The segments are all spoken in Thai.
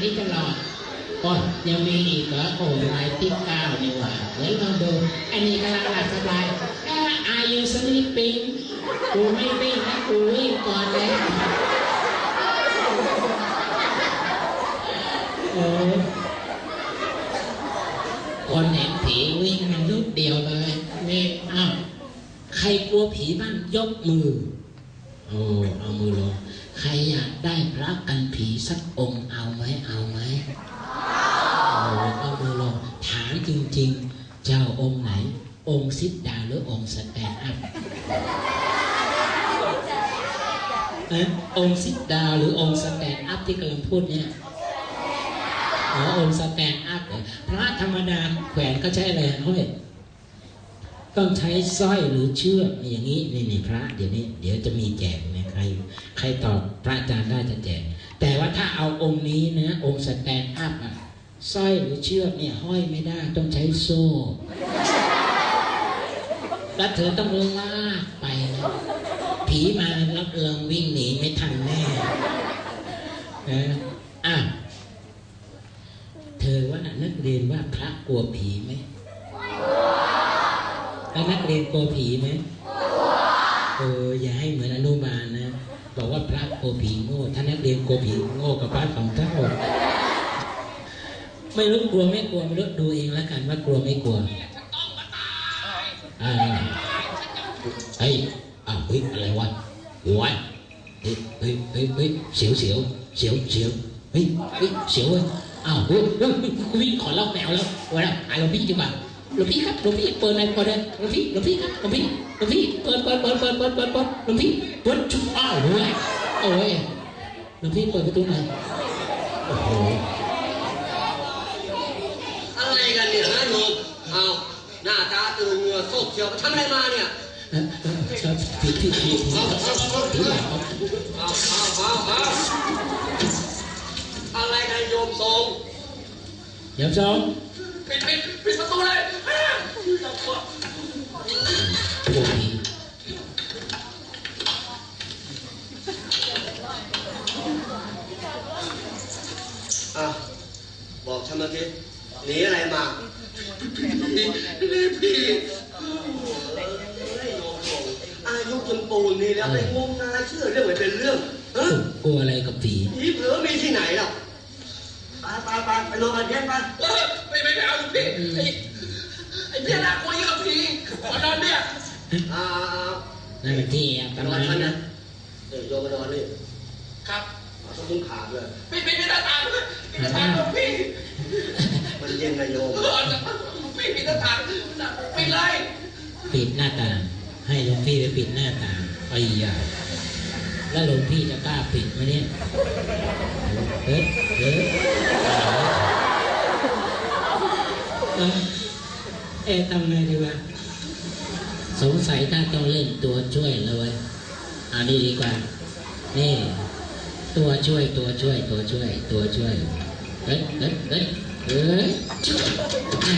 อย่างนี้ตลอดโอ้ยยังมีอีกเหรอโอ้ยลายที่เก้านี่หว่าเดี๋ยวเราดูอันนี้กำลังหลับสบายก็อายุสลีปิงกูไม่วิ่งนะกูวิ่งก่อนแล้วโอ้คนเห็นผีวิ่งมันลุกเดียวเลยนี่อ้าวใครกลัวผีบ้างยกมือโอ้เอามือลง ใครอยากได้พระกันผีสักองค์เอาไหมเอาไหมโอ้เอามือลงถามจริงๆ เจ้าองค์ไหน องค์ซิดดาวหรือองค์สแตนอัพเอองค์ซิดดาวหรือองค์สแตนอัพที่กำลังพูดเนี่ยอ๋อองค์สแตนอัพหรอพระธรรมดาแขวนก็ใช้อะไรเขาเห้อยต้องใช้สร้อยหรือเชือกอย่างนี้นี่นี่พระ เดี๋ยวนี้ เดี๋ยวจะมีแจกนะ ใครใครตอบพระอาจารย์ได้จะแจกแต่ว่าถ้าเอาองค์นี้นะ องค์สแตนด์อัพอะสร้อยหรือเชือกเนี่ยห้อยไม่ได้ต้องใช้โซ่ แล้วเธอต้องลากไปนะผีมารับเริงวิ่งหนีไม่ทันแน่นะอะเธอว่านักเรียนว่าพระกลัวผีไหมแล้วนักเรียนกลัวผีไหม เอออย่าให้เหมือนอนุบาลนะ บอกว่าพระโกผีโง่ถ้านนักเรียนโกผีโง่กับพระสองเท่าไม่รู้กลัวไม่กลัวไม่รู้ดูเองแล้วกันว่ากลัวไม่กลัวอ่าเฮ้ยอ้าวเฮ้ยอะไรวะหัวเฮ้ยเฮ้ยเฮ้ยเสียวเสียวเสียวเสียวเฮ้ยเฮ้ยเสียวเว้ยอ้าวเฮ้ยเฮ้ยวิ่งขอเล่าแมวแล้ววันละหาหลวงพี่ดีกว่า หลวงพี่ครับหลวงพี่เปิดอะไรเปิดเลยหลวงพี่หลวงพี่ครับหลวงพี่หลวงพี่เปิดเปิดเปิดเปิดเปิดเปิดเปิดหลวงพี่เปิดชุบอ้าวเฮ้ยโอ้ยหลวงพี่เปิดประตูหน่อยโอ้โหอะไรกันเนี่ยนะโยมเอาหน้าตาตื่นเหงื่อโซกเชียวทำอะไรมาเนี่ยเอ่อเอ่อครับผิดผิดผิดผิดเอาเอาเอาผิดครับเอาเอาเอาเอาอะไรกันโยมทรงเดี๋ยวสอง ปิดปิดปิดประตูเลยอ่าโอ้ยอะบอกฉันมาสิหนีอะไรมาหนีหนีผีโยมทรงอายุจนปูนนี่แล้วไปงมงายเชื่อเรื่องไม่เป็นเรื่องเออกลัวอะไรกับผีผีเผลอมีที่ไหนหรอก ไปไปไปไปนอนกันเย็นไปเออไม่ไม่ไม่เอาลูกพี่ไอ้ไอ้พี่น่ากลัวยิ่งกว่าพี่ขอนอนเนี่ยอ่านั่นเป็นที่อัๆตนอนฉันนะนะเดี๋ยวโยมมานอนนี่ครับเอต้องคุ้มขาดเลยพี่พี่พี่หน้าตางพี่หน้าต่างพี่มันเย็นนะโยมเออพี่พี่หน้าต่างปิดเลยปิดหน้าต่างให้หลวงพี่ไปปิดหน้าต่างไอ้ยา แล้วหลวงพี่จะกล้าปิดไหมเนี่ยเฮ้ยเฮ้ยเอ้ยเอ๊ะทำไงดีวะสงสัยถ้าต้องเล่นตัวช่วยเลยเอานี่ดีกว่า นี่ ตัวช่วยตัวช่วยตัวช่วย ตัวช่วย เฮ้ยเฮ้ยเฮ้ยเฮ้ยอะ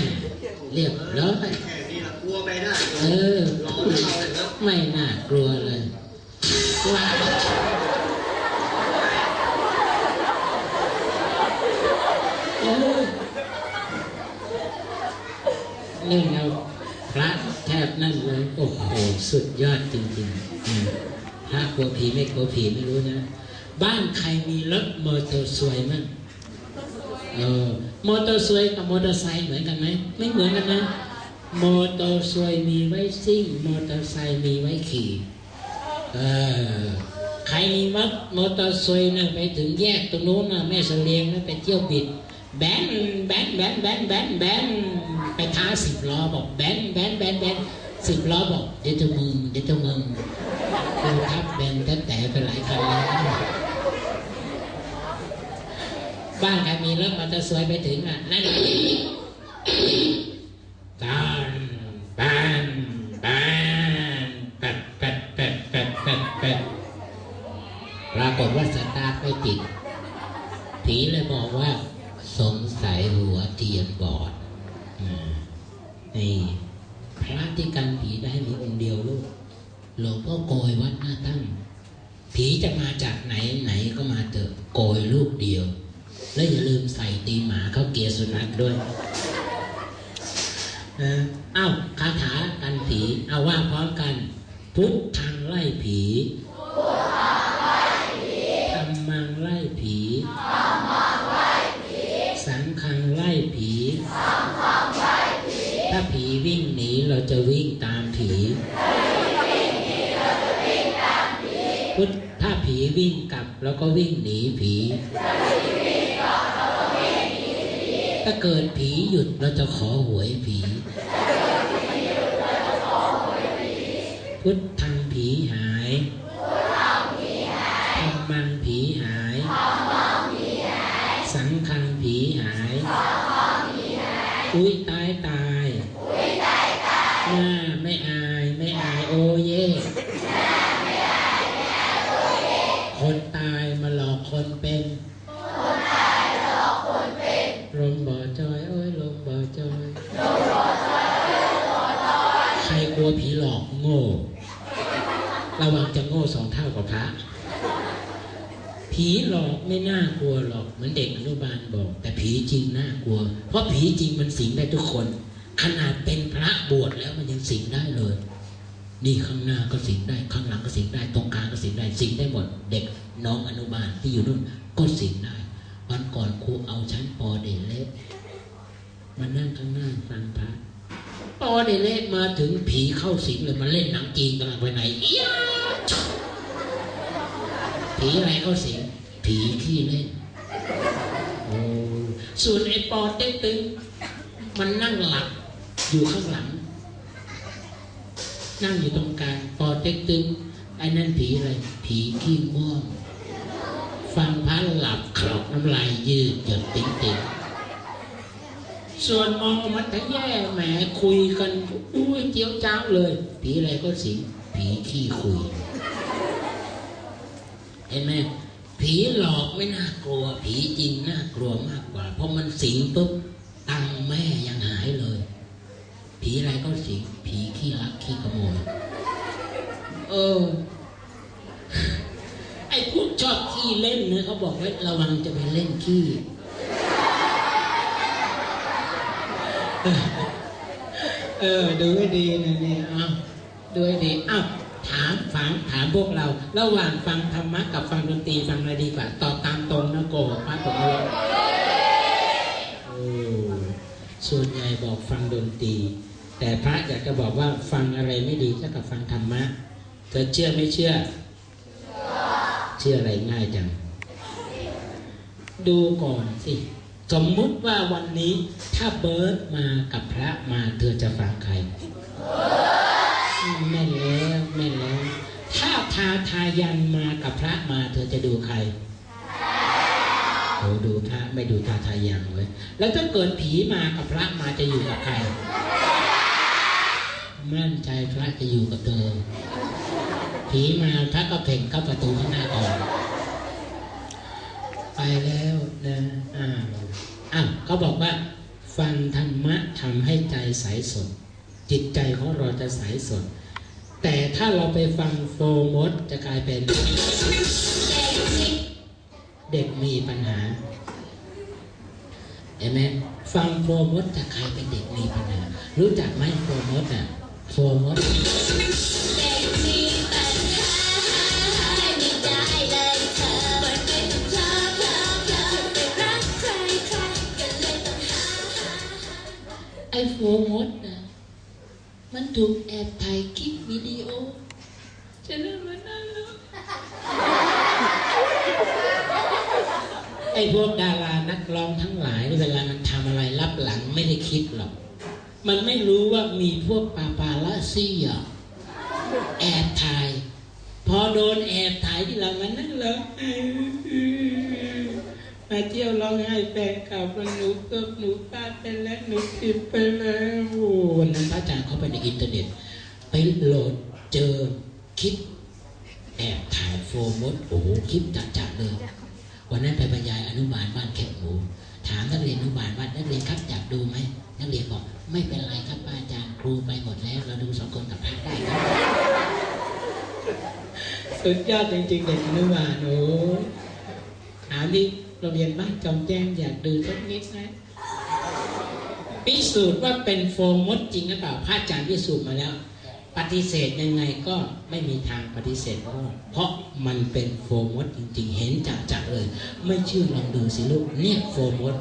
เรียบร้อยแค่นี้ละกลัวไปได้โยเอมอรอให้เราเลยนะไม่น่ากลัวเลย เล่นเอาพระแทบนั่นเลยโอ้โหสุดยอดจริงๆพระกลัวผีไม่กลัวผีไม่รู้นะ บ้านใครมีรถมอเตอร์ไซค์มั่งเออมอเตอร์ไซค์กับมอเตอร์ไซค์เหมือนกันไหมไม่เหมือนกันนะมอเตอร์ไซค์มีไว้ซิ่งมอเตอร์ไซค์มีไว้ขี่ ใครมีมัดมอเตอร์ไซค์นะไปถึงแยกตรงโน้นนะแม่เสลียงนะไปเที่ยวบิด แบนแบนแบนแบนแบนแบนไปท้าสิบล้อบอกแบนแบนแบนแบนสิบล้อบอกเดี๋ยวจะมึงเดี๋ยวจะมึงคือทับแบนแต่แต่ไปหลายคันแล้วบ้านใครมีรถมอเตอร์ไซค์ไปถึงอะนั่นตานบานบานแปดแปดแปดแปดแปดแปดปรากฏว่าสตาร์ทไม่ติดผีเลยบอกว่า สงสัยหัวเทียนบอดอืมนี่พระที่กันผีได้มีองค์เดียวลูกหลวงพ่อโกยวัดหน้าตั้ง ผีจะมาจากไหนไหนก็มาเถอะโกยลูกเดียว แแล้วอย่าลืมใส่ตีนหมาเข้าเกียร์สุนัขด้วยเออเอ้าคาถากันผี เอาว่าพร้อมกัน พุทธังไล่ผีธรรมังไล่ผี สังฆังไล่ผี ถ้าผีวิ่งหนีเราจะวิ่งตามผี พุทธถ้าผีวิ่งกลับเราก็วิ่งหนี ผีถ้าเกิดผีหยุดเราจะขอหวยผี พุทธังผีหายธรรมังผีหาย สังฆังผีหาย อุ้ยตายตายหน้าไม่อายไม่อายโอเย่คนตายมาหลอกคนเป็นลมบ่อจอยโอ้ยลมบ่อจอยใครกลัวผีหลอกโง่ ระวังจะโง่สองเท่ากับพระ ผีหลอก ไม่น่ากลัวหรอกเหมือนเด็กอนุบาลบอก แต่ผีจริงน่ากลัว เพราะผีจริงมันสิงได้ทุกคน ขนาดเป็นพระบวชแล้วมันยังสิงได้เลย นี่ข้างหน้าก็สิงได้ ข้างหลังก็สิงได้ตรงกลางก็สิงได้สิงได้หมด เด็กน้องอนุบาลที่อยู่นู่นก็สิงได้วันก่อนครูเอาชั้นปอเดเล็กมานั่งข้างหน้าฟังพระปอเดเล็กมาถึงผีเข้าสิงเลยมาเล่นหนังจีนกำลังไปไหนผีอะไรเข้าสิง ผีขี้เล่นส่วนไอ้ปอเต็กตึง มันนั่งหลับอยู่ข้างหลัง นั่งอยู่ตรงกลางปอเต็กตึงไอ้นั่นผีอะไร ผีขี้ม่วงฟังพระหลับครอกน้ำลายยืดหยดติ๋งติ๋งส่วนมองมันแย่แหมคุยกันอุ้ยเจียวจ้าวเลย ผีอะไรก็สิ ผีขี้คุย เห็นไหม ผีหลอกไม่น่ากลัว ผีจริงน่ากลัวมากกว่า เพราะมันสิงปุ๊บตังแม่ยังหายเลย ผีอะไรก็สิง ผีขี้รักขี้ขโมยเออไอ้พวกชอบขี้เล่นเนี่ยเขาบอกไว้ระวังจะไปเล่นขี้เออดูให้ดีนะเนี่ยเอาดูให้ดีอ้าวามถามพวกเรา ระหว่างฟังธรรมะกับฟังดนตรีฟังอะไรดีกว่า ตอบตามตรงนะโกพระตกลงโอ้ส่วนใหญ่บอกฟังดนตรี แต่พระอยากจะบอกว่าฟังอะไรไม่ดีเท่ากับฟังธรรมะเธอเชื่อไม่เชื่อ เชื่ออะไรง่ายจัง ดูก่อนสิ สมมุติว่าวันนี้ถ้าเบิร์ดมากับพระมาเธอจะฟังใครแม่นแล้วแม่นแล้ว ทาทายันมากับพระมา เธอจะดูใครโอ้ดูพระไม่ดูทาทายันเว้ยแล้วถ้าเกิดผีมากับพระมาจะอยู่กับใคร มั่นใจพระจะอยู่กับเธอ ผีมาพระก็เพ่งเข้าประตูข้างหน้าก่อน ไปแล้วนะอ้าวอ้าวเขาบอกว่า ฟังธรรมะทำให้ใจใสสด จิตใจของเราจะใสสด แต่ถ้าเราไปฟังโฟมดจะกลายเป็น เด็กมีปัญหาเห็นไหมฟังโฟมดจะกลายเป็นเด็กมีปัญหา รู้จักไหมโฟมดอะโฟมดไอโฟมดนะ มันถูกแอบถ่ายคลิปวิดีโอฉันเริ่มมานั่งแล้วไอพวกดารานักร้องทั้งหลายเวลามันทำอะไรรับหลังไม่ได้คิดหรอก มันไม่รู้ว่ามีพวกปาปาลาซี่อะแอบถ่าย พอโดนแอบถ่ายที่เรามันนั่งเลย มาเที่ยวร้องไห้แฟนเก่าว่าหนูเกิดหนูพลาดไปแล้วหนูผิดไปแล้วโอ้วันนั้นพระอาจารย์เข้าไปในอินเทอร์เน็ต ไปโหลดเจอคลิปแอบถ่ายโฟมดโอ้โหคลิปจัดๆเลยวันนั้นไปบรรยายอนุบาลบ้านแคบหมูถามนักเรียนอนุบาลว่านักเรียนครับอยากดูไหมนักเรียนบอกไม่เป็นไรครับป้าอาจารย์ครูไปหมดแล้ว เราดูสองคนกับพระได้ครับสุดยอดจริงๆเด็กอนุบาลโอ้ถามดิ โรงเรียนบ้านจอมแจ้งอยากดูสักนิดนะพิสูจน์ว่าเป็นโฟมมดจริงหรือเปล่าพระอาจารย์พิสูจน์มาแล้ว ปฏิเสธยังไงก็ไม่มีทางปฏิเสธเพราะเพราะมันเป็นโฟมมดจริง ๆ เห็นจัดๆเลย ไม่เชื่อลองดูสิลูกเนี่ยโฟมมด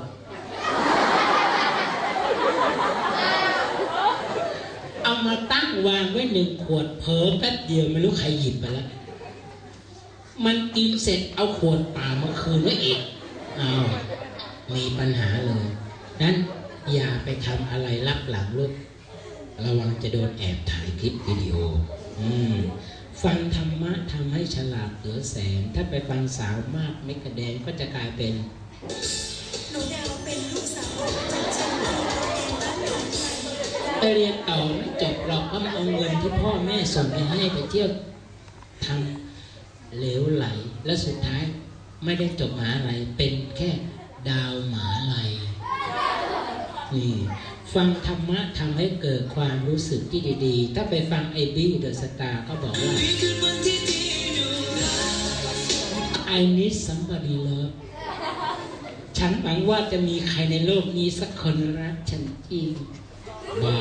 เอามาตั้งวางไว้หนึ่งขวดเผลอแป๊บเดียวไม่รู้ใครหยิบไปแล้วมันกินเสร็จเอาขวดป่ามาคืนไว้อีก อ้าวมีปัญหาเลยนั้นอย่าไปทำอะไรลับหลังลูกระวังจะโดนแอบถ่ายคลิปวิดีโอ อืมฟังธรรมะทำให้ฉลาดเหลือแสนถ้าไปฟังสาวมากไม่กระแดงก็จะกลายเป็นหนูดาวเป็นลูกสาวจากเชียงใหม่ตัวเองบ้านหนองไปเรียนต่อไม่จบหรอกเราะมันเอาเงินที่พ่อแม่ส่งไปให้ไปเที่ยวทำเหลวไหลและสุดท้าย ไม่ได้จบมหาลัยเป็นแค่ดาวหมาลัยนี่ฟังธรรมะทำให้เกิดความรู้สึกที่ดีๆ ถ้าไปฟังไอบี้เดอะสตาร์ก็บอกว่า I need somebody love ฉันหวังว่าจะมีใครในโลกนี้สักคนรักฉันจริง บ้า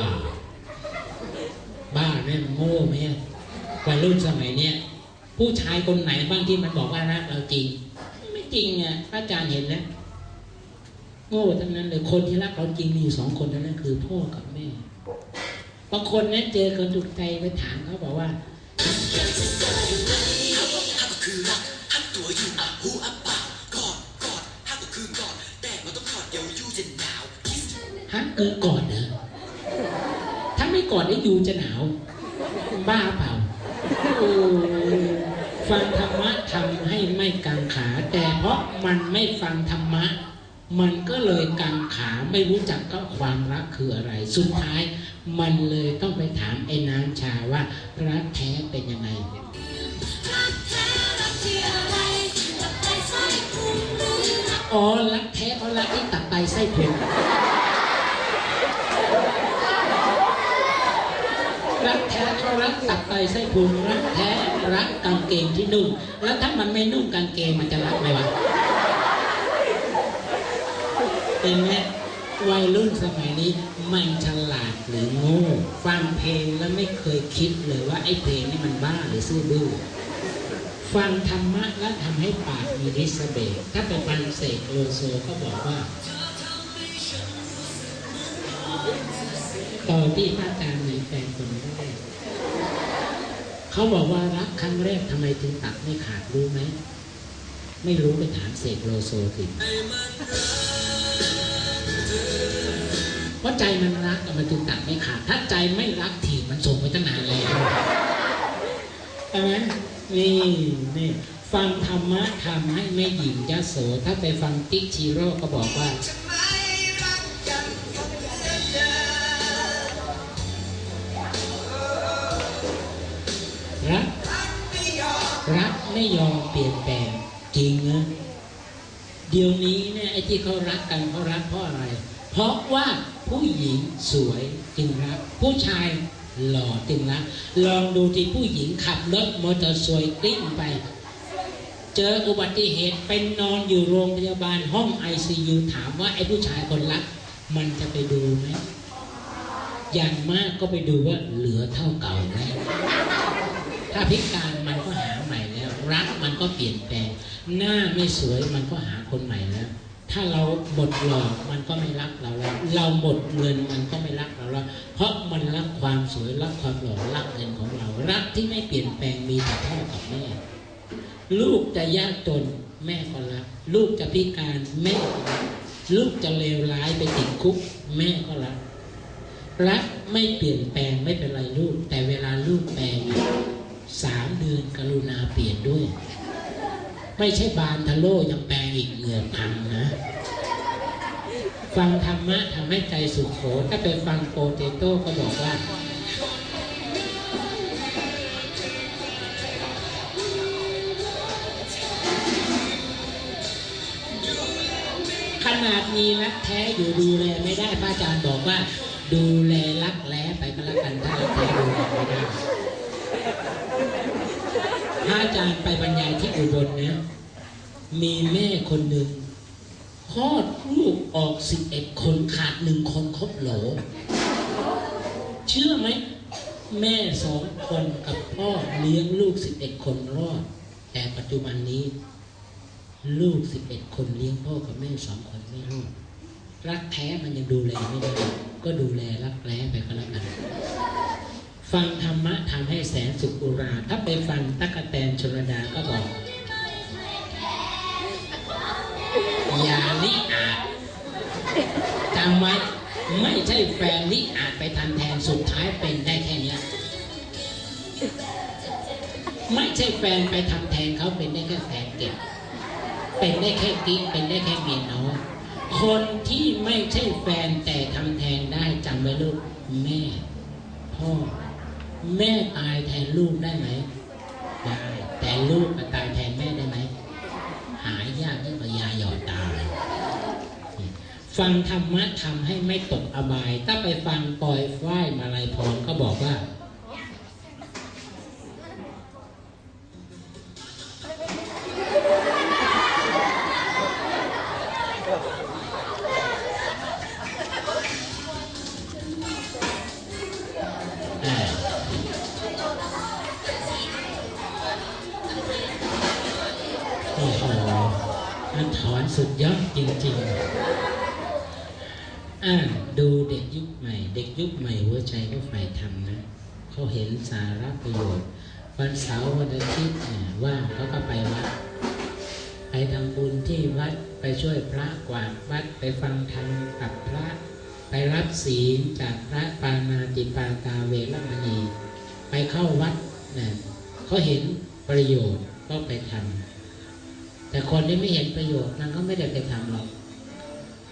บ้าแม่งโง่ไหมวัยรุ่นสมัยเนี้ยผู้ชายคนไหนบ้างที่มันบอกว่ารักเราจริง จริงอะพระอาจารย์เห็นแล้วโง่ทั้งนั้นเลยคนที่รักเราจริงมีอยู่สองคนเท่านั้นคือพ่อกับแม่บางคนนั้นเจอคนถูกใจไปถามเขาบอกว่าฮักก็คือรักฮักตัวอยู่อะหูอะปากกอดกอดฮักก็คือกอดแต่มันต้องกอดเดี๋ยวยูจะหนาวคิสฮะเออกอดเหรอถ้าไม่กอดได้ยูจะหนาว บ้าเปล่าโอ้ ฟังธรรมะทำให้ไม่กังขา แต่เพราะมันไม่ฟังธรรมะ มันก็เลยกังขาไม่รู้จักก็ความรักคืออะไร สุดท้าย มันเลยต้องไปถามไอ้นางชาว่ารักแท้เป็นยังไงรักแท้รักที่อะไรจับใจใส่พุงหรือรักอ๋อรักแท้เพราะรักที่ตับไตไส้พุงรั กแท้เพราะรักตับไตไส้พุงรักแท้รักกางเกงที่นุ่ง แล้วถ้ามันไม่นุ่งกางเกงมันจะรักไหมวะเป็นไหมวัยรุ่นสมัยนี้มันฉลาดหรือโง่ฟังเพลงแล้วไม่เคยคิดเลยว่าไอ้เพลงนี่มันบ้าหรือซื่อบื้อฟังธรรมะแล้วทำให้ปากมีริสเบกถ้าไปฟังเสกโลโซก็บอกว่าตอนที่พระอาจารย์มีแฟนคนแรก เขาบอกว่ารักครั้งแรกทำไมถึงตัดไม่ขาดรู้ไหม ไม่รู้ไปถามเสกโลโซสิเพราะใจมันรักมันจึงตัดไม่ขาด ถ้าใจไม่รักถีมันส่งไปตั้งนานแล้วใช่ไหมนี่นี่ฟังธรรมะทำให้ไม่หญิงยโส ถ้าไปฟังติ๊กชิโร่ก็บอกว่า ที่เขารักกันเขารักเพราะอะไร เพราะว่าผู้หญิงสวยจึงรัก ผู้ชายหล่อจึงรัก ลองดูที่ผู้หญิงขับรถมอเตอร์ไซค์กลิ้งไป เจออุบัติเหตุเป็นนอนอยู่โรงพยาบาลห้องไอซียูถามว่าไอ้ผู้ชายคนรัก มันจะไปดูไหมอย่างมากก็ไปดูว่าเหลือเท่าเก่าไหมถ้าพิการมันก็หาใหม่แล้ว รักมันก็เปลี่ยนแปลง หน้าไม่สวยมันก็หาคนใหม่แล้ว ถ้าเราหมดหล่อมันก็ไม่รักเราแล้ว เราหมดเงินมันก็ไม่รักเราแล้ว เพราะมันรักความสวยรักความหล่อรักเงินของเรา รักที่ไม่เปลี่ยนแปลงมีแต่พ่อกับแม่ ลูกจะยากจนแม่ก็รัก ลูกจะพิการแม่ก็รักลูกจะเลวร้ายไปติดคุก แม่ก็รัก รักไม่เปลี่ยนแปลงไม่เป็นไรลูก แต่เวลาลูกแปลงสามเดือนกรุณาเปลี่ยนด้วย ไม่ใช่บานทะโลยังแปลงอีกเหงื่อพังนะ ฟังธรรมะทำให้ใจสุขโขถ้าไปฟังโปเตโต้ก็บอกว่าขนาดมีรักแท้อยู่ดูแลไม่ได้พระอาจารย์บอกว่า ดูแลรักแร้ไปก็แล้วกันถ้ารักแท้ดูแลไม่ได้ พระอาจารย์ไปบรรยายที่อุบลนะ มีแม่คนหนึ่งคลอดลูกออกสิบเอ็ดคนขาดหนึ่งคนครบโหล เชื่อไหม แม่สองคนกับพ่อเลี้ยงลูกสิบเอ็ดคนรอด แต่ปัจจุบันนี้ ลูกสิบเอ็ดคนเลี้ยงพ่อกับแม่สองคนไม่รอดรักแท้มันยังดูแลไม่ได้ ก็ดูแลรักแร้ไปก็แล้วกัน ฟังธรรมะทำให้แสนสุขอุรา ถ้าไปฟังตั๊กแตนชลดาก็บอกอย่าลิอาจจำไว้ไม่ใช่แฟนลิอาจไปทำแทนสุดท้ายเป็นได้แค่เนี้ยไม่ใช่แฟนไปทำแทนเขาเป็นได้แค่แฟนเก็บเป็นได้แค่กิ๊กเป็นได้แค่เมียน้อยคนที่ไม่ใช่แฟนแต่ทำแทนได้จำไว้ลูกแม่ พ่อ แม่ตายแทนลูกได้ไหมได้ แต่ลูกมาตายแทนแม่ได้ไหม หายากที่ปยาหยอดตาฟังธรรมะทำให้ไม่ตกอบาย ถ้าไปฟังปล่อยฝ้ายมาลัยพรก็บอกว่า โอ้โหมันถอนสุดยอดจริงๆอ่าดูเด็กยุคใหม่ เด็กยุคใหม่หัวใจก็ใฝ่ธรรมนะ เขาเห็นสาระประโยชน์ วันเสาร์วันอาทิตย์เนี่ยว่างเขาก็ไปวัด ไปทำบุญที่วัด ไปช่วยพระกวาดวัด ไปฟังธรรมกับพระไปรับศีลจากพระปานาติปาตาเวรมณีไปเข้าวัดนะเขาเห็น ประโยชน์ก็ไปทำแต่คนที่ไม่เห็นประโยชน์นั้นก็ไม่ได้ไปทำหรอก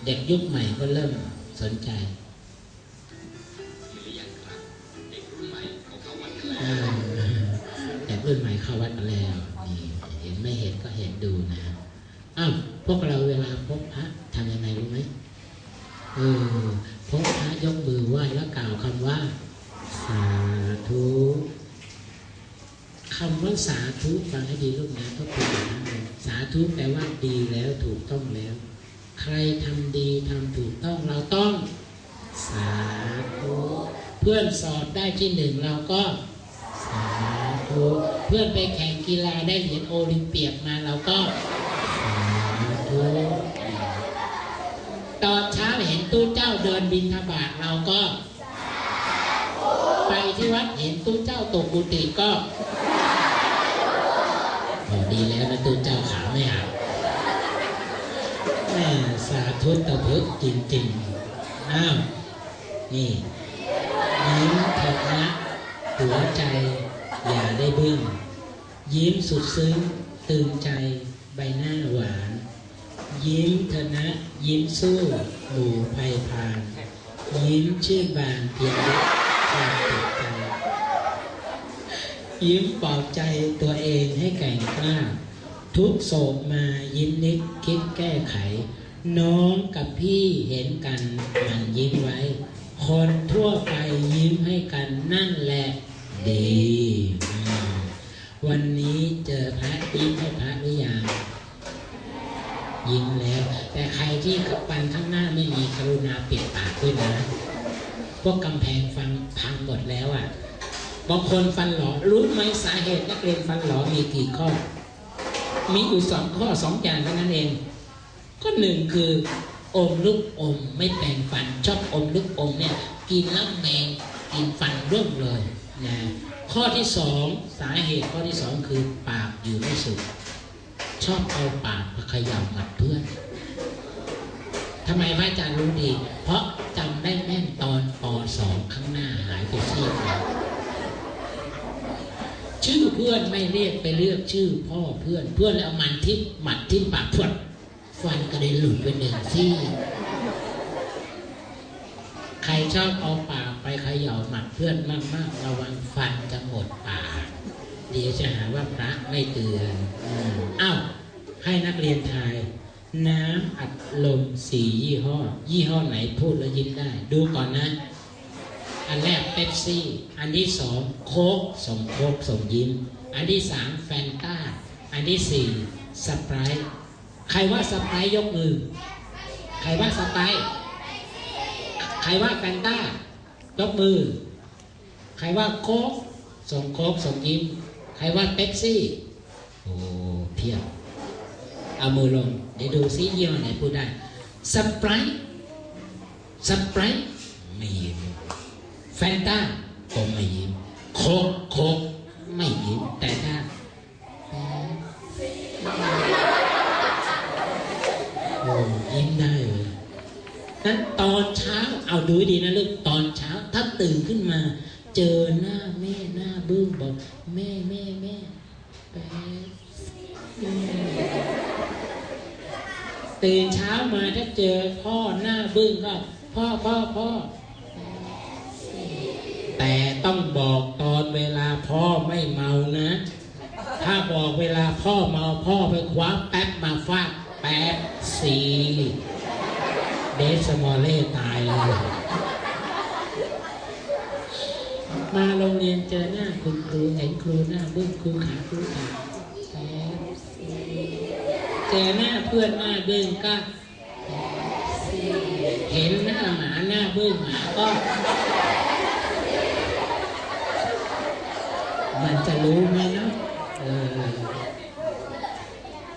เด็กยุคใหม่ก็เริ่มสนใจหรือยังครับเด็กรุ่นใหม่เขาเข้าวัดกันแล้วเออเด็กรุ่นใหม่เข้าวัดมาแล้วนี่เห็นไม่เห็นก็เห็นดูนะอ้าวพวกเราเวลาพบพระทำยังไงรู้ไหมเออพบพระยกมือไหว้แล้วกล่าวคำว่า สาธุ คำว่าสาธุฟังให้ดีลูกนะก็คืออย่างนั้นเลยสาธุแปลว่าดีแล้วถูกต้องแล้ว ใครทำดีทำถูกต้องเราต้อง สาธุเพื่อนสอบได้ที่หนึ่งเราก็สาธุเพื่อนไปแข่งกีฬาได้เหรียญโอลิมเปียกมาเราก็สาธุตอนเช้าเห็นตู้เจ้าเดินบินทบาทเราก็ ไปที่วัดเห็นตู้เจ้าตกกุฏิก็ ดีแล้วนะตู้เจ้าขาไม่หักแม่สาธุตะพึกจริงๆอ้าวนี่ยิ้มเถิดนะหัวใจ อย่าได้บึ้งยิ้มสุดซึ้งตื่นใจใบหน้าหวาน ยิ้มเถอะนะยิ้มสู้หมู่ภัยพาน ยิ้มชื่อบานเพียงเล็กความติดใจ ยิ้มปลอบใจตัวเองให้แก่งกล้า ทุกโศกมายิ้มนิดคิดแก้ไข น้องกับพี่เห็นกันมันยิ้มไว้ คนทั่วไปยิ้มให้กันนั่นแหละดี วันนี้เจอพระยิ้มให้พระหรือยังยิ้มแล้ว แต่ใครที่ปันข้างหน้าไม่มีกรุณาปิดปากด้วยนะ พวกกำแพงฟังพังหมดแล้วอะ บางคนฟันหลอรู้ไหมสาเหตุนักเรียนฟันหลอมีกี่ข้อ มีอยู่สองข้อสองอย่างเท่านั้นเองข้อหนึ่งคืออมลูกอมไม่แปรงฟันชอบอมลูกอมเนี่ยกินแล้วแมงกินฟันร่วงเลยนะข้อที่สองสาเหตุข้อที่สองคือปากอยู่ไม่สุขชอบเอาปากมาขย่าหมัดเพื่อนทำไมพระอาจารย์รู้ดี เพราะจำได้แม่นตอนปสองข้างหน้าหายไปซีกหนึ่ง ชื่อเพื่อนไม่เรียกไปเรียกชื่อพ่อเพื่อนเพื่อนแล้วมันทิ่มหมัดทิ่มปากพวดฟันกระเด็นหลุดไปหนึ่งซี่ใครชอบเอาปากไปเขย่าหมัดเพื่อนมากๆระวังฟันจะหมดปากเดี๋ยวจะหาว่าพระไม่เตือนอ้าวให้นักเรียนทาย น้ำอัดลมสียี่ห้อ ยี่ห้อไหนพูดแล้วยิ้มได้ ดูก่อนนะ อันแรกเป๊ปซี่ อันที่สองโค้กส่งโค้กส่งยิ้ม อันที่สามแฟนต้า อันที่สี่สไปร์ใครว่าสไปร์ยกมือ ใครว่าสไปร์ใครว่าแฟนต้ายกมือ ใครว่าโค้กส่งโค้กส่งยิ้ม ใครว่าเป๊ปซี่ โอ้เพียบเอามือลง เดี๋ยวดูซิยี่ห้อไหนพูดได้สไปร์สไปร์ไม่ แฟนต้าก็ไม่ยิ้มโคกโคกไม่ยิ้มแต่ถ้าโอ้ยิ้มได้เลยนั้นตอนเช้าเอาดูดีนะลูกตอนเช้าถ้าตื่นขึ้นมา เจอหน้าแม่หน้าบึ้งบอกแม่แม่แม่แป๊ตื่นเช้ามาถ้าเจอพ่อหน้าบึ้งก็ พ่อพ่อพ่อ แต่ต้องบอกตอนเวลาพ่อไม่เมานะ ถ้าบอกเวลาพ่อเมาพ่อไปคว้าแป๊บมาฟาดแป๊บสีเดสมอลเล่ตายเลย มาโรงเรียนเจอหน้าคุณครูเห็นครูหน้าบึ้งครูขาครูขาแป๊บสีเจอหน้าเพื่อนหน้าบึ้งก็แป๊บเห็นหน้าหมาหน้าบึ้งหมาก็ มันจะรู้ไหมเนาะเออ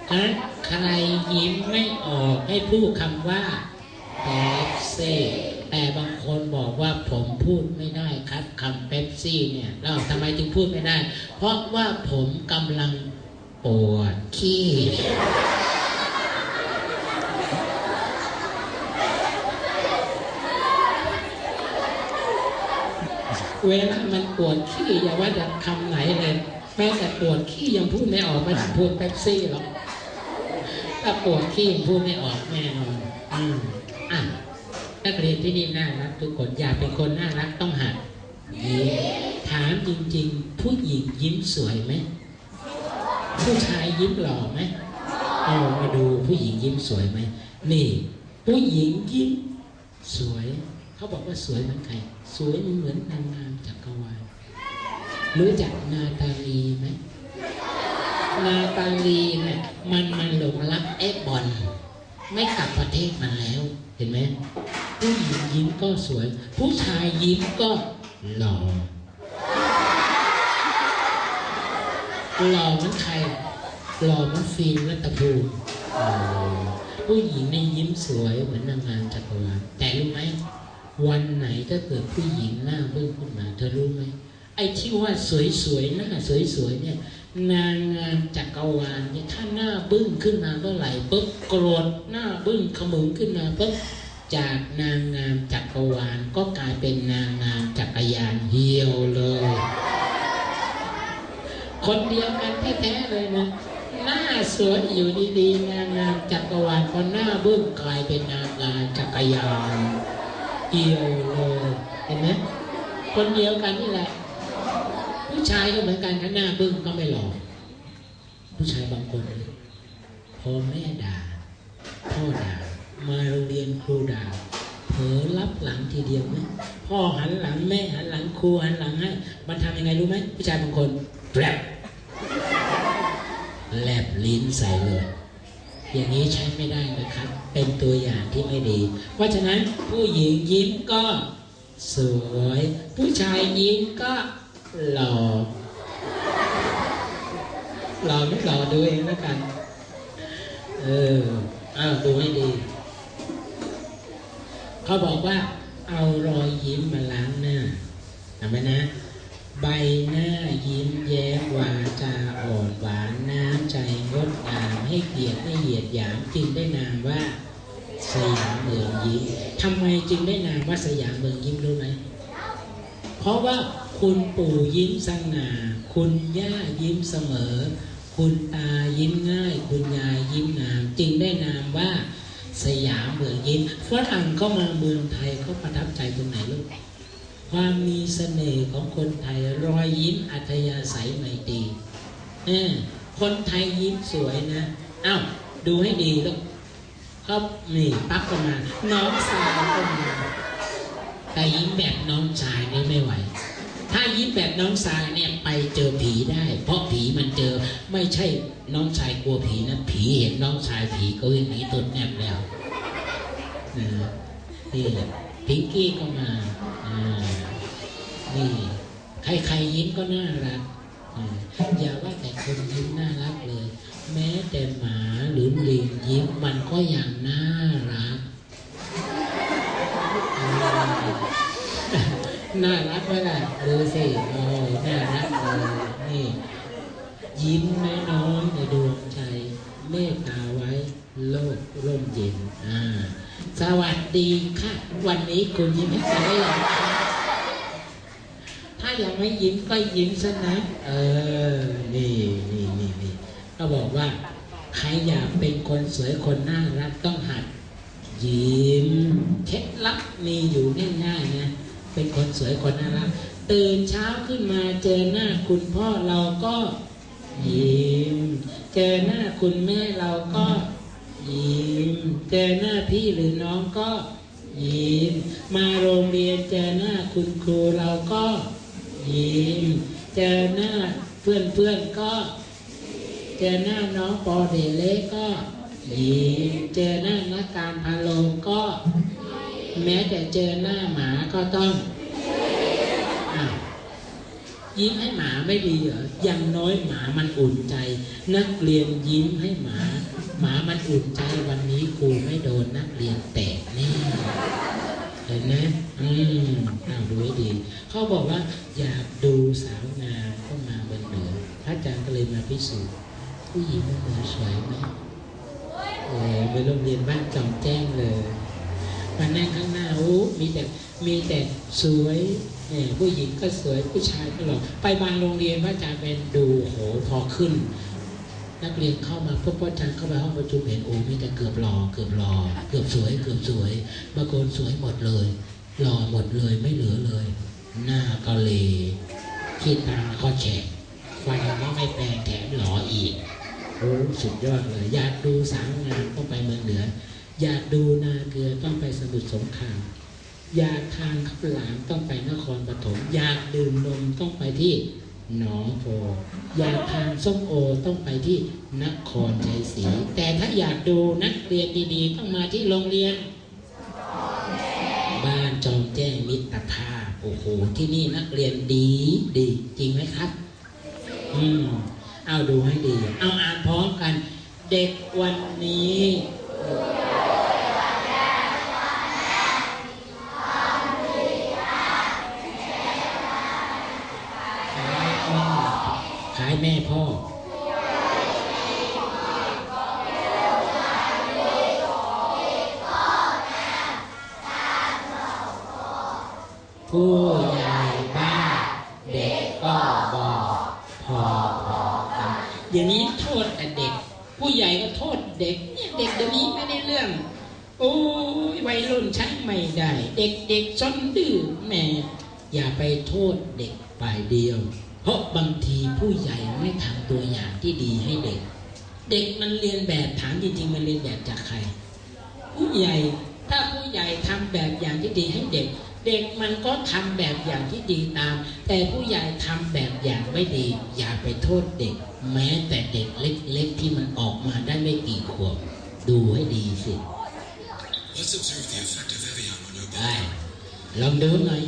ฉะนั้นใครยิ้มไม่ออกให้พูดคำว่าเป๊ปซี่แต่บางคนบอกว่าผมพูดไม่ได้ครับคำเป๊ปซี่เนี่ยแล้วทำไมถึงพูดไม่ได้ เพราะว่าผมกำลังปวดขี้ เวลามันปวดขี้อย่าว่าแต่คำไหนเลย แม้แต่ปวดขี้ยังพูดไม่ออกไม่ต้องพูดเป๊ปซี่หรอกถ้าปวดขี้พูดไม่ออกแน่นอนอืมอะนักเรียนที่นี่น่ารักทุกคนอยากเป็นคนน่ารักต้องหัดยิ้มถามจริงๆ ผู้หญิงยิ้มสวยไหมผู้ชายยิ้มหล่อไหมเอามาดูผู้หญิงยิ้มสวยไหมนี่ ผู้หญิงยิ้มสวย เขาบอกว่าสวยเหมือนใคร สวยเหมือนนางงามจักรวาลรู้จักนาตาลีไหมนาตาลีเนี่ยมันมันหลงรักเอฟบอลไม่กลับประเทศมันแล้ว เห็นไหมผู้หญิงยิ้มก็สวย ผู้ชายยิ้มก็หล่อหล่อเหมือนใครหล่อเหมือนฟิล์มรัตภูมิผู้หญิงในยิ้มสวยเหมือนนางงามจักรวาลแต่รู้ไหม วันไหนถ้าเกิดผู้หญิงหน้าเบิ้งขึ้นมาเธอรู้ไหมไอ้ที่ว่าสวยๆหน้าสวยๆเนี่ย นางงามจักรวาลเนี่ยถ้าหน้าบึ้งขึ้นมาเมื่อไหร่ปุ๊บโกรธหน้าบึ้งขมึงขึ้นมาปุ๊บจากนางงามจักรวาลก็กลายเป็นนางงามจักรยานเหี่ยวเลย คนเดียวกันแท้ๆเลยนะหน้าสวยอยู่ดีๆนางงามจักรวาลพอหน้าบึ้งกลายเป็นนางงามจักรยาน เหี่ยวเลยเห็นไหมคนเดียวกันนี่แหละ ผู้ชายก็เหมือนกันถ้าหน้าบึ้งก็ไม่หล่อผู้ชายบางคนพอแม่ด่าพ่อด่ามาโรงเรียนครูด่าเผลอรับหลังทีเดียวไหมพ่อหันหลังแม่หันหลังครูหันหลังให้ มันทำยังไงรู้ไหมผู้ชายบางคนแรบแลบลิ้นใส่เลย อย่างนี้ใช้ไม่ได้นะครับ เป็นตัวอย่างที่ไม่ดี เพราะฉะนั้นผู้หญิงยิ้มก็สวย ผู้ชายยิ้มก็หล่อหล่อไม่หล่อดูเองแล้วกัน เอออ้าวดูให้ดี เขาบอกว่าเอารอยยิ้มมาล้างหน้าทำไหมนะ ใบหน้ายิ้มแย้มวาจาอ่อนหวานน้ำใจงดงามให้เกียรติให้เหยียดหยามจึงได้นามว่าสยามเมืองยิ้มทำไมจึงได้นามว่าสยามเมืองยิ้มรู้ไหมเพราะว่าคุณปู่ยิ้มสง่าคุณย่ายิ้มเสมอ คุณตายิ้มง่าย คุณยายยิ้มงาม จึงได้นามว่าสยามเมืองยิ้มฝรั่งเข้ามาเมืองไทยเขาประทับใจตรงไหนลูก ความมีเสน่ห์ของคนไทยรอยยิ้มอัธยาศัยไมตรีอคนไทยยิ้มสวยนะอ้าวดูให้ดีลูกครับนี่ปั๊บก็มา น้องสาวก็มาแต่ยิ้มแบบน้องชายนี่ไม่ไหว ถ้ายิ้มแบบน้องชายเนี่ยไปเจอผีได้ เพราะผีมันเจอไม่ใช่น้องชายกลัวผีนะผีเห็นน้องชายผีก็วิ่งหนีตดแนบแล้วนะนี่พิงกี้ก็มาอ่า นี่ใครๆยิ้มก็น่ารักอ่าอย่าว่าแต่คนยิ้มน่ารักเลย แม้แต่หมาหรือลิงยิ้มมันก็อย่างน่ารัก น่ารักไหมล่ะดูสิโอ้ยน่ารักเลยนี่ยิ้มน้อยๆในดวงใจเมตตาไว้โลกร่มเย็นอ่า สวัสดีค่ะ วันนี้คุณยิ้มให้ใครได้ยังคะถ้ายังไม่ยิ้มก็ยิ้มซะนะ เออ นี่นี่นี่นี่ก็บอกว่า ใครอยากเป็นคนสวยคนน่ารักต้องหัด ยิ้มเคล็ดลับมีอยู่ง่ายๆนะเป็นคนสวยคนน่ารักตื่นเช้าขึ้นมาเจอหน้าคุณพ่อเราก็ยิ้ม เจอหน้าคุณแม่เราก็ ยิ้ม เจอหน้าพี่หรือน้องก็ยิ้ม มาโรงเรียนเจอหน้าคุณครูเราก็ยิ้ม เจอหน้าเพื่อนๆก็ เจอหน้าน้องปอเดเล็กก็ยิ้ม เจอหน้านักการพาโลงก็ แม้แต่เจอหน้าหมาก็ต้องยิ้มให้หมาไม่ดีเหรออย่างน้อยหมามันอุ่นใจ นักเรียนยิ้มให้หมา หมามันอุ่นใจวันนี้ครูไม่โดนนักเรียนแตะแน่เห็นไหมอืมเอาวดูให้ดี เขาบอกว่าอยากดูสาวงามก็มาบนเหนือพระอาจารย์ก็เลยมาพิสูจน์ผู้หญิงบนเหนือสวยไหมโอ้ยไปโรงเรียนบ้านจอมแจ้งเลยมานั่งข้างหน้าโอ้มีแต่มีแต่สวยเนี่ยผู้หญิงก็สวยผู้ชายก็หล่อไปบางโรงเรียนพระอาจารย์เป็นดูโหพอขึ้น นักเรียนเข้ามาพบพระอาจารย์เข้าไปห้องประชุมเห็นโอ้มีแต่เกือบหล่อเกือบหล่อเกือบสวยเกือบสวยบางคนสวยหมดเลยหล่อหมดเลยไม่เหลือเลย หน้าก็เลขี้ตาก็แฉะฟันก็ไม่แปรงแถมหล่ออีกโอ้สุดยอดเลย อยากดูสาวงามต้องไปเมืองเหนือ อยากดูนาเกลือต้องไปสมุทรสงครามอยากทานข้าวหลามต้องไปนครปฐมอยากดื่มนมต้องไปที่ หนองโพอยากทานส้มโอต้องไปที่นครชัยศรีแต่ถ้าอยากดูนักเรียนดีๆ ต้องมาที่โรงเรียน บ้านจอมแจ้งมิตรภาพโอ้โหที่นี่นักเรียนดีดีจริงไหมครับ อืมเอาดูให้ดี เอาอ่านพร้อมกัน เด็กวันนี้ ช้ไม่ได้ เด็กๆซนดื้อแม่ อย่าไปโทษเด็กฝ่ายเดียว เพราะบางทีผู้ใหญ่ไม่ทำตัวอย่างที่ดีให้เด็ก เด็กมันเรียนแบบถามจริงๆมันเรียนแบบจากใคร ผู้ใหญ่ถ้าผู้ใหญ่ทำแบบอย่างที่ดีให้เด็ก เด็กมันก็ทำแบบอย่างที่ดีตาม แต่ผู้ใหญ่ทำแบบอย่างไม่ดี อย่าไปโทษเด็ก แม้แต่เด็กเล็กๆที่มันออกมาได้ไม่กี่ขวบดูให้ดีสิ Let's observe the effect of Evian on your ได้ body. ลองดูหน่อย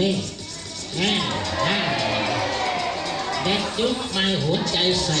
นี่แน่แน่เด็กยุคใหม่หัวใจใส่